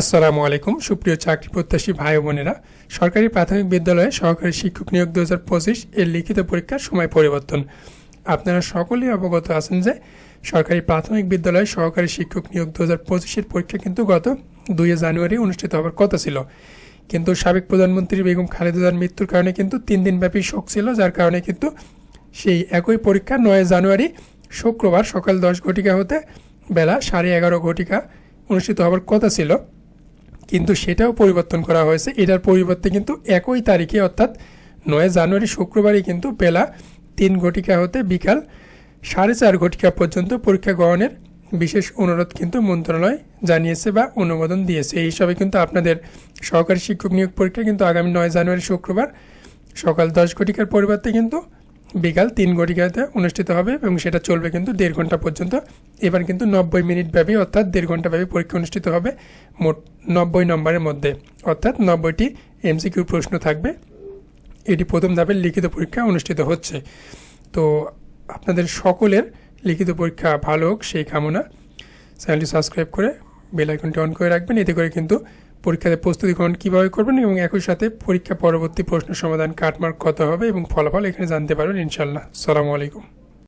আসসালামু আলাইকুম। সুপ্রিয় চাকরি প্রত্যাশী ভাই বোনেরা, সরকারি প্রাথমিক বিদ্যালয়ে সহকারী শিক্ষক নিয়োগ দু হাজার পঁচিশ এর লিখিত পরীক্ষার সময় পরিবর্তন। আপনারা সকলেই অবগত আছেন যে সরকারি প্রাথমিক বিদ্যালয়ে সহকারী শিক্ষক নিয়োগ দু হাজার পঁচিশের পরীক্ষা কিন্তু গত দুই জানুয়ারি অনুষ্ঠিত হওয়ার কথা ছিল। কিন্তু সাবেক প্রধানমন্ত্রী বেগম খালেদার মৃত্যুর কারণে কিন্তু তিন দিনব্যাপী শোক ছিল, যার কারণে কিন্তু সেই একই পরীক্ষা নয় জানুয়ারি, শুক্রবার সকাল দশ ঘটিকা হতে বেলা সাড়ে এগারো ঘটিকা অনুষ্ঠিত হওয়ার কথা ছিল। কিন্তু সেটাও পরিবর্তন করা হয়েছে। এটার পরিবর্তে কিন্তু একই তারিখে, অর্থাৎ নয় জানুয়ারি, শুক্রবারই কিন্তু বেলা তিন ঘটিকা হতে বিকাল সাড়ে চার ঘটিকা পর্যন্ত পরীক্ষা গ্রহণের বিশেষ অনুরোধ কিন্তু মন্ত্রণালয় জানিয়েছে বা অনুমোদন দিয়েছে। এই হিসাবে কিন্তু আপনাদের সহকারী শিক্ষক নিয়োগ পরীক্ষা কিন্তু আগামী নয় জানুয়ারি, শুক্রবার সকাল দশ ঘটিকার পরিবর্তে কিন্তু বিকাল তিন ঘটিকাতে অনুষ্ঠিত হবে এবং সেটা চলবে কিন্তু দেড় ঘণ্টা পর্যন্ত। এবার কিন্তু নব্বই মিনিট ব্যাপী অর্থাৎ দেড় ঘণ্টা ব্যাপী পরীক্ষা অনুষ্ঠিত হবে মোট নব্বই নম্বরের মধ্যে। অর্থাৎ নব্বইটি এমসিকিউ প্রশ্ন থাকবে। এটি প্রথম ধাপের লিখিত পরীক্ষা অনুষ্ঠিত হচ্ছে। তো আপনাদের সকলের লিখিত পরীক্ষা ভালো হোক, সেই কামনা। চ্যানেলটি সাবস্ক্রাইব করে বেল আইকনটি অন করে রাখবেন। এতে করে কিন্তু পরীক্ষাতে প্রস্তুতি গ্রহণ কীভাবে করবেন এবং একই সাথে পরীক্ষা পরবর্তী প্রশ্ন সমাধান কাটমার্ক কত হবে এবং ফলাফল এখানে জানতে পারবেন ইনশাল্লাহ সালামু আলাইকুম।